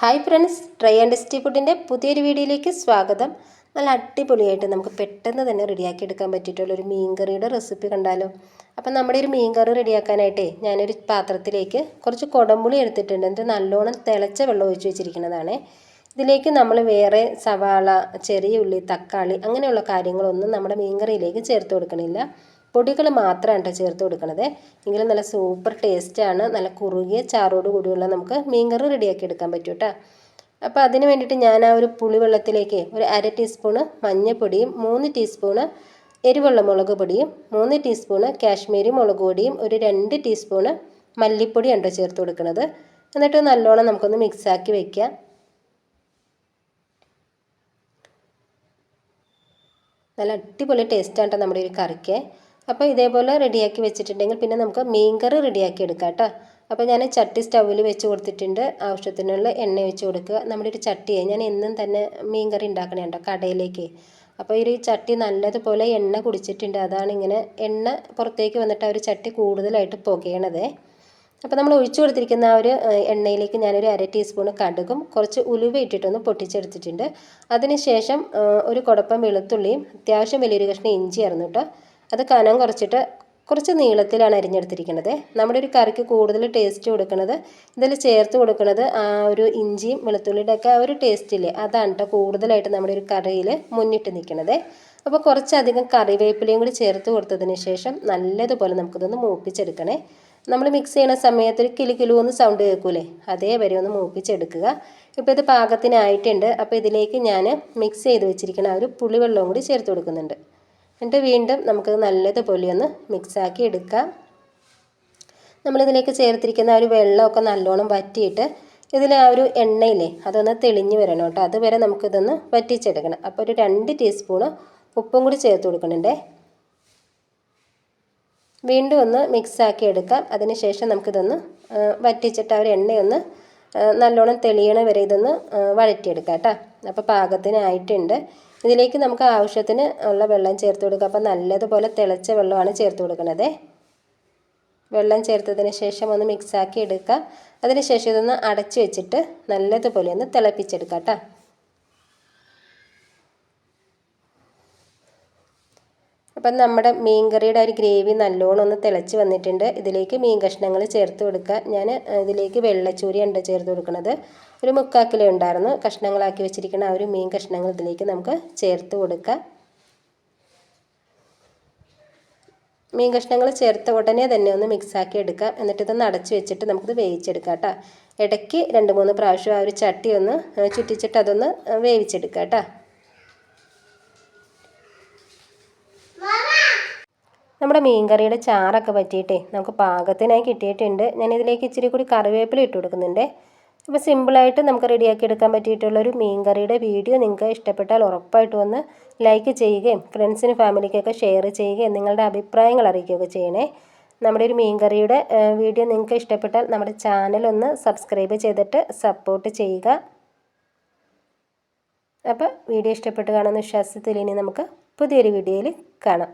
Hi friends try and tasty ഫുഡിന്റെ പുതിയൊരു വീഡിയോയിലേക്ക് സ്വാഗതം. നല്ല അടിപൊളിയായിട്ട് നമുക്ക് പെട്ടെന്ന് തന്നെ റെഡിയാക്കി എടുക്കാൻ പറ്റിയിട്ടുള്ള ഒരു മീൻകറിയുടെ റെസിപ്പി കണ്ടാലോ. അപ്പം നമ്മുടെ ഒരു മീൻകറി റെഡിയാക്കാനായിട്ടേ ഞാനൊരു പാത്രത്തിലേക്ക് കുറച്ച് കൊടമ്പുളി എടുത്തിട്ടുണ്ട്. എന്നിട്ട് നല്ലോണം തിളച്ച വെള്ളം ഒഴിച്ച് വെച്ചിരിക്കുന്നതാണ്. ഇതിലേക്ക് നമ്മൾ വേറെ സവാള ചെറിയ ഉള്ളി തക്കാളി അങ്ങനെയുള്ള കാര്യങ്ങളൊന്നും നമ്മുടെ മീൻകറിയിലേക്ക് ചേർത്ത് കൊടുക്കണില്ല. പൊടികൾ മാത്രമാണ് കേട്ടോ ചേർത്ത് കൊടുക്കുന്നത് എങ്കിലും നല്ല സൂപ്പർ ടേസ്റ്റാണ്. നല്ല കുറുകിയ ചാറോട് കൂടിയുള്ള നമുക്ക് മീൻകറി റെഡിയാക്കി എടുക്കാൻ പറ്റും കേട്ടോ അപ്പോൾ അതിന് വേണ്ടിയിട്ട് ഞാൻ ആ ഒരു പുളിവെള്ളത്തിലേക്ക് ഒരു അര ടീസ്പൂണ് മഞ്ഞൾപ്പൊടിയും മൂന്ന് ടീസ്പൂണ് എരിവെള്ള മുളക് പൊടിയും മൂന്ന് ടീസ്പൂണ് കാശ്മീരി മുളക് പൊടിയും ഒരു രണ്ട് ടീസ്പൂണ് മല്ലിപ്പൊടി ഉണ്ടോ ചേർത്ത് കൊടുക്കുന്നത് എന്നിട്ട് നല്ലോണം നമുക്കൊന്ന് മിക്സാക്കി വയ്ക്കാം നല്ല അടിപൊളി ടേസ്റ്റാണ് നമ്മുടെ ഒരു കറിക്ക്. അപ്പോൾ ഇതേപോലെ റെഡിയാക്കി വെച്ചിട്ടുണ്ടെങ്കിൽ പിന്നെ നമുക്ക് മീൻ കറി റെഡിയാക്കി എടുക്കാം കേട്ടോ. അപ്പോൾ ഞാൻ ചട്ടി സ്റ്റൗവിൽ വെച്ച് കൊടുത്തിട്ടുണ്ട്. ആവശ്യത്തിനുള്ള എണ്ണ വെച്ച് കൊടുക്കുക. നമ്മുടെ ഒരു ചട്ടിയെ. ഞാൻ എന്നും തന്നെ മീൻകറി ഉണ്ടാക്കണേ കേട്ടോ കടയിലേക്ക്. അപ്പോൾ ഈ ചട്ടി നല്ലതുപോലെ എണ്ണ കുടിച്ചിട്ടുണ്ട്. അതാണ് ഇങ്ങനെ എണ്ണ പുറത്തേക്ക് വന്നിട്ട് ആ ഒരു ചട്ടി കൂടുതലായിട്ട് പുകയണത്. അപ്പോൾ നമ്മൾ ഒഴിച്ചു കൊടുത്തിരിക്കുന്ന ആ ഒരു എണ്ണയിലേക്ക് ഞാനൊരു അര ടീസ്പൂൺ കടുകും കുറച്ച് ഉലുവ ഇട്ടിട്ടൊന്ന് പൊട്ടിച്ചെടുത്തിട്ടുണ്ട്. അതിനുശേഷം ഒരു കുടപ്പം വെളുത്തുള്ളിയും അത്യാവശ്യം വലിയൊരു കഷ്ണം ഇഞ്ചി ആയിരുന്നു കേട്ടോ. അത് കനം കുറച്ചിട്ട് കുറച്ച് നീളത്തിലാണ് അരിഞ്ഞെടുത്തിരിക്കുന്നത്. നമ്മുടെ ഒരു കറിക്ക് കൂടുതൽ ടേസ്റ്റ് കൊടുക്കുന്നത് ഇതിൽ ചേർത്ത് കൊടുക്കുന്നത് ആ ഒരു ഇഞ്ചിയും വെളുത്തുള്ളിയുടെ ഒക്കെ ആ ഒരു ടേസ്റ്റില്ലേ അതാണ് കേട്ടോ കൂടുതലായിട്ട് നമ്മുടെ ഒരു കറിയിൽ മുന്നിട്ട് നിൽക്കുന്നത്. അപ്പോൾ കുറച്ചധികം കറിവേപ്പിലയും കൂടി ചേർത്ത് കൊടുത്തതിന് ശേഷം നല്ലതുപോലെ നമുക്കിതൊന്ന് മൂപ്പിച്ചെടുക്കണേ. നമ്മൾ മിക്സ് ചെയ്യുന്ന സമയത്ത് ഒരു കിലു കിലു ഒന്ന് സൗണ്ട് കേൾക്കൂലേ? അതേവരെ ഒന്ന് മൂപ്പിച്ചെടുക്കുക. ഇപ്പോൾ ഇത് പാകത്തിനായിട്ടുണ്ട്. അപ്പോൾ ഇതിലേക്ക് ഞാൻ മിക്സ് ചെയ്ത് വെച്ചിരിക്കുന്ന ആ ഒരു പുളിവെള്ളവും കൂടി ചേർത്ത് കൊടുക്കുന്നുണ്ട്. എന്നിട്ട് വീണ്ടും നമുക്ക് നല്ലതുപോലെ ഒന്ന് മിക്സാക്കി എടുക്കാം. നമ്മളിതിലേക്ക് ചേർത്തിരിക്കുന്ന ആ ഒരു വെള്ളമൊക്കെ നല്ലോണം വറ്റിയിട്ട് ഇതിൽ ആ ഒരു എണ്ണയില്ലേ അതൊന്ന് തെളിഞ്ഞ് വരണം കേട്ടോ. അതുവരെ നമുക്കിതൊന്ന് വറ്റിച്ചെടുക്കണം. അപ്പോൾ ഒരു രണ്ട് ടീസ്പൂണ് ഉപ്പും കൂടി ചേർത്ത് കൊടുക്കണുണ്ടേ വീണ്ടും ഒന്ന് മിക്സാക്കി എടുക്കാം. അതിനുശേഷം നമുക്കിതൊന്ന് വറ്റിച്ചിട്ട് ആ ഒരു എണ്ണയൊന്ന് നല്ലോണം തെളിയണ വരെ ഇതൊന്ന് വഴറ്റിയെടുക്കാം കേട്ടോ. അപ്പോൾ പാകത്തിനായിട്ടുണ്ട്. ഇതിലേക്ക് നമുക്ക് ആവശ്യത്തിന് ഉള്ള വെള്ളം ചേർത്ത് കൊടുക്കുക. അപ്പോൾ നല്ലതുപോലെ തിളച്ച വെള്ളമാണ് ചേർത്ത് കൊടുക്കുന്നത്. വെള്ളം ചേർത്തതിന് ശേഷം ഒന്ന് മിക്സാക്കി എടുക്കുക. അതിന് ശേഷം ഇതൊന്ന് അടച്ചു വെച്ചിട്ട് നല്ലതുപോലെ ഒന്ന് തിളപ്പിച്ചെടുക്കാം കേട്ടോ. അപ്പം നമ്മുടെ മീൻ കറിയുടെ ഒരു ഗ്രേവി നല്ലോണം ഒന്ന് തിളച്ച് വന്നിട്ടുണ്ട്. ഇതിലേക്ക് മീൻ കഷ്ണങ്ങൾ ചേർത്ത് കൊടുക്കുക. ഞാൻ ഇതിലേക്ക് വെള്ളച്ചൂരിയുണ്ട് ചേർത്ത് കൊടുക്കുന്നത്. ഒരു മുക്കാൽ കിലോ ഉണ്ടായിരുന്നു. കഷ്ണങ്ങളാക്കി വെച്ചിരിക്കുന്ന ആ ഒരു മീൻ കഷ്ണങ്ങൾ ഇതിലേക്ക് നമുക്ക് ചേർത്ത് കൊടുക്കുക. മീൻ കഷ്ണങ്ങൾ ചേർത്ത ഉടനെ തന്നെ ഒന്ന് മിക്സാക്കി എടുക്കാം എന്നിട്ട് ഇതൊന്ന് അടച്ചു വെച്ചിട്ട് നമുക്കിത് വേവിച്ചെടുക്കാം കേട്ടോ. ഇടയ്ക്ക് രണ്ട് മൂന്ന് പ്രാവശ്യം ആ ഒരു ചട്ടി ഒന്ന് ചുറ്റിച്ചിട്ട് അതൊന്ന് വേവിച്ചെടുക്കാം കേട്ടോ. നമ്മുടെ മീൻകറിയുടെ ചാറൊക്കെ പറ്റിയിട്ടേ നമുക്ക് പാകത്തിനായി കിട്ടിയിട്ടുണ്ട്. ഞാൻ ഇതിലേക്ക് ഇച്ചിരി കൂടി കറിവേപ്പില ഇട്ട് കൊടുക്കുന്നുണ്ട്. അപ്പോൾ സിമ്പിളായിട്ട് നമുക്ക് റെഡിയാക്കി എടുക്കാൻ പറ്റിയിട്ടുള്ളൊരു മീൻ കറിയുടെ വീഡിയോ നിങ്ങൾക്ക് ഇഷ്ടപ്പെട്ടാൽ ഉറപ്പായിട്ട് ഒന്ന് ലൈക്ക് ചെയ്യുകയും ഫ്രണ്ട്സിന് ഫാമിലിക്കൊക്കെ ഷെയർ ചെയ്യുകയും നിങ്ങളുടെ അഭിപ്രായങ്ങൾ അറിയിക്കുകയൊക്കെ ചെയ്യണേ. നമ്മുടെ ഒരു മീൻകറിയുടെ വീഡിയോ നിങ്ങൾക്ക് ഇഷ്ടപ്പെട്ടാൽ നമ്മുടെ ചാനൽ ഒന്ന് സബ്സ്ക്രൈബ് ചെയ്തിട്ട് സപ്പോർട്ട് ചെയ്യുക. അപ്പോൾ വീഡിയോ ഇഷ്ടപ്പെട്ട് കാണുന്ന വിശ്വാസത്തിൽ ഇനി നമുക്ക് പുതിയൊരു വീഡിയോയിൽ കാണാം.